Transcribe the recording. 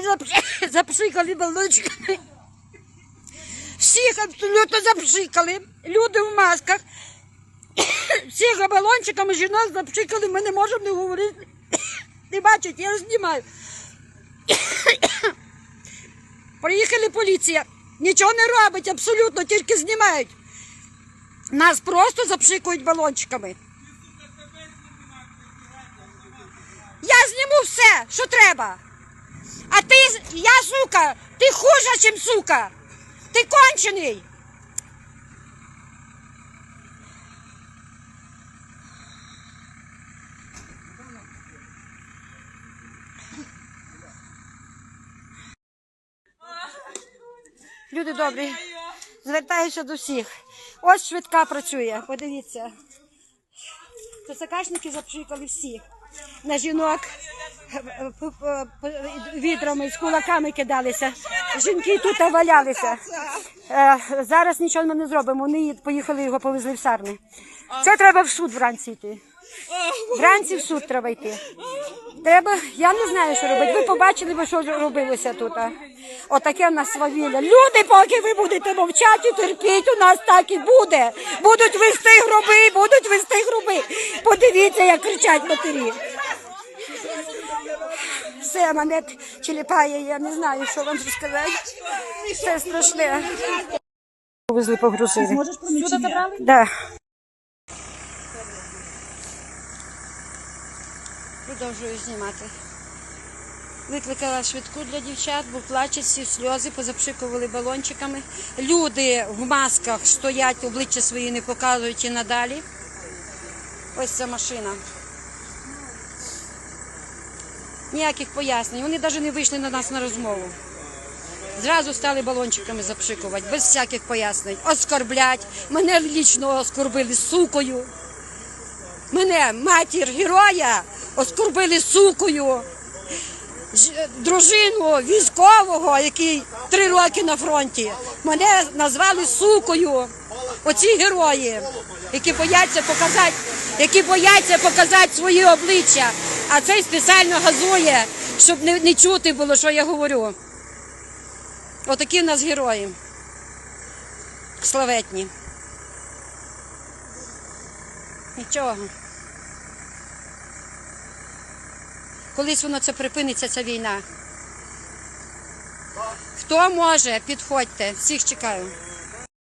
зап- запшикали балончиками. Всіх абсолютно запшикали. Люди в масках. Всіх балончиками жінок запшикали, ми не можемо не говорити. Не бачать, я знімаю. Приїхали поліція. Нічого не робить, абсолютно, тільки знімають. Нас просто запшикують балончиками. Я зніму все, що треба. А ти, я сука, ти хуже, чим сука. Ти кончений. Люди добрі, звертаюся до всіх. Ось швидка працює, подивіться. Цикашники запшикали всіх. На жінок відрами з кулаками кидалися. Жінки тут валялися. Е, Зараз нічого ми не зробимо. Вони поїхали його повезли в сарни. Це треба в суд вранці йти. Вранці в суд треба йти. Треба, я не знаю, що робити. Ви побачили, що робилося тут. Отаке в нас свавілля. Люди, поки ви будете мовчати, терпіть, у нас так і буде. Будуть вести гроби, будуть вести гроби. Подивіться, як кричать матері. Все, мене челіпає, я не знаю, що вам сказати. Це страшне. Повезли погрузили. Сюди забрали? Да. Продовжую знімати. Викликала швидку для дівчат, бо плачуть всі сльози, позапшикували балончиками. Люди в масках стоять, обличчя свої не показують і надалі. Ось ця машина. Ніяких пояснень. Вони навіть не вийшли на нас на розмову. Зразу стали балончиками запшикувати, без всяких пояснень. Оскорблять. Мене лічно оскорбили сукою. Мене, матір героя, оскорбили сукою. Дружину військового, який три роки на фронті, мене назвали сукою. Оці герої, які бояться показати, які бояться показати свої обличчя, а цей спеціально газує, щоб не, не чути було, що я говорю. Отакі в нас герої. Славетні. Нічого. Колись воно це припиниться, ця війна. Хто може, підходьте, всіх чекаю.